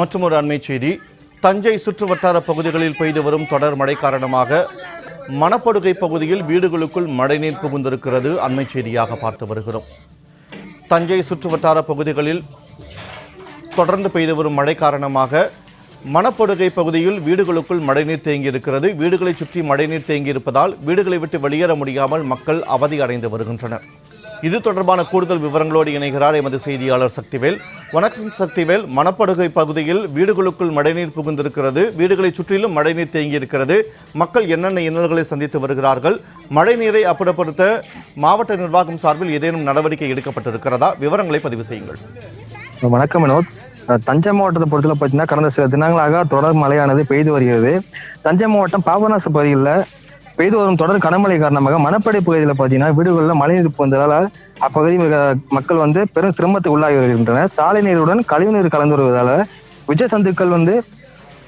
மற்றும் ஒரு அண்மை செய்தி. தஞ்சை சுற்றுவட்டார பகுதிகளில் பெய்து வரும் தொடர் மழை காரணமாக மணப்படுகை பகுதியில் வீடுகளுக்குள் மழைநீர் புகுந்திருக்கிறது. அண்மை செய்தியாக பார்த்து வருகிறோம். தஞ்சை சுற்றுவட்டார பகுதிகளில் தொடர்ந்து பெய்து வரும் மழை காரணமாக மணப்படுகை பகுதியில் வீடுகளுக்குள் மழைநீர் தேங்கியிருக்கிறது. வீடுகளை சுற்றி மழைநீர் தேங்கியிருப்பதால் வீடுகளை விட்டு வெளியேற முடியாமல் மக்கள் அவதி அடைந்து வருகின்றனர். இது தொடர்பான கூடுதல் விவரங்களோடு இணைகிறார் எமது செய்தியாளர் சக்திவேல். வணக்கம் சக்திவேல். மணப்படுகை பகுதியில் வீடுகளுக்குள் மழைநீர் புகுந்திருக்கிறது. வீடுகளை சுற்றிலும் மழைநீர் தேங்கியிருக்கிறது. மக்கள் என்னென்ன இன்னல்களை சந்தித்து வருகிறார்கள்? மழைநீரை அப்புறப்படுத்த மாவட்ட நிர்வாகம் சார்பில் ஏதேனும் நடவடிக்கை எடுக்கப்பட்டிருக்கிறதா? விவரங்களை பதிவு செய்யுங்கள். வணக்கம் வினோத். தஞ்சை மாவட்டத்தை பொறுத்தல பார்த்தீங்கன்னா கடந்த சில தினங்களாக தொடர் மழையானது பெய்து வருகிறது. தஞ்சை மாவட்டம் பாபநாச பகுதியில் பெய்து வரும் தொடர் கனமழை காரணமாக மணப்படை பகுதியில் பார்த்தீங்கன்னா வீடுகளில் மழைநீர் புகுந்ததால் அப்பகுதி மக்கள் வந்து பெரும் சிரமத்துக்கு உள்ளாகி வருகின்றனர். சாலை நீருடன் கழிவுநீர் கலந்து வருவதால் விஜய சந்துக்கள் வந்து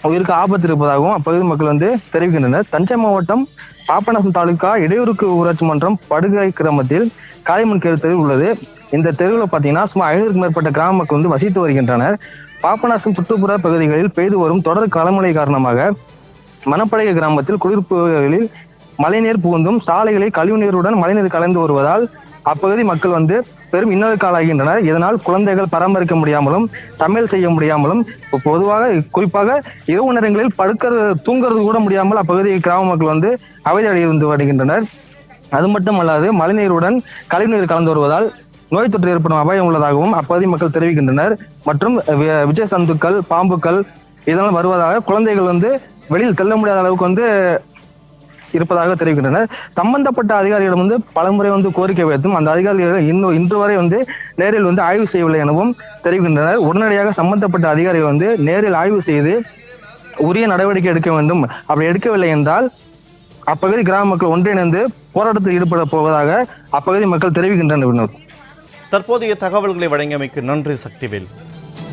உயிருக்கு ஆபத்து இருப்பதாகவும் அப்பகுதி மக்கள் வந்து தெரிவிக்கின்றனர். தஞ்சை மாவட்டம் பாபநாசம் தாலுகா இடையூறுக்கு ஊராட்சி மன்றம் படுகை கிராமத்தில் காளிமன் கேடு தெரு உள்ளது. இந்த தெருவில் பார்த்தீங்கன்னா சுமார் ஐநூறுக்கும் மேற்பட்ட கிராம மக்கள் வந்து வசித்து வருகின்றனர். பாபநாசம் சுற்றுப்புற பகுதிகளில் பெய்து வரும் தொடர் கனமழை காரணமாக மணப்படகை கிராமத்தில் குளிர்ப்புகளில் மழைநீர் புகுந்தும் சாலைகளில் கழிவுநீருடன் மழைநீர் கலந்து வருவதால் அப்பகுதி மக்கள் வந்து பெரும் இன்னலுக்கு ஆளாகின்றனர் இதனால் குழந்தைகள் பராமரிக்க முடியாமலும் சமையல் செய்ய முடியாமலும் பொதுவாக குறிப்பாக இரவு நேரங்களில் படுக்கிறது தூங்குறது கூட முடியாமல் அப்பகுதி கிராம மக்கள் வந்து அவதி இருந்து வருகின்றனர். அது மட்டுமல்லாது மழைநீருடன் கழிவுநீர் கலந்து வருவதால் நோய் தொற்று ஏற்படும் அபாயம் உள்ளதாகவும் அப்பகுதி மக்கள் தெரிவிக்கின்றனர். மற்றும் வி- சந்துக்கள் பாம்புக்கள் இதெல்லாம் வருவதாக குழந்தைகள் வந்து வெளியில் செல்ல முடியாத அளவுக்கு வந்து இருப்பதாக தெரிவிக்கின்றனர். சம்பந்தப்பட்ட அதிகாரிகள் வந்து பலமுறை வந்து கோரிக்கை வைத்தும் அந்த அதிகாரிகள் இன்னும் இன்று வரை வந்து நேரில் வந்து ஆய்வு செய்யவில்லை எனவும் தெரிவிக்கின்றனர். உடனடியாக சம்பந்தப்பட்ட அதிகாரிகள் வந்து நேரில் ஆய்வு செய்து உரிய நடவடிக்கை எடுக்க வேண்டும். அப்படி எடுக்கவில்லை என்றால் அப்பகுதி கிராம மக்கள் ஒன்றிணைந்து போராட்டத்தில் ஈடுபட போவதாக அப்பகுதி மக்கள் தெரிவிக்கின்றனர் தற்போதைய தகவல்களை வழங்கியமைக்கு நன்றி சக்திவேல்.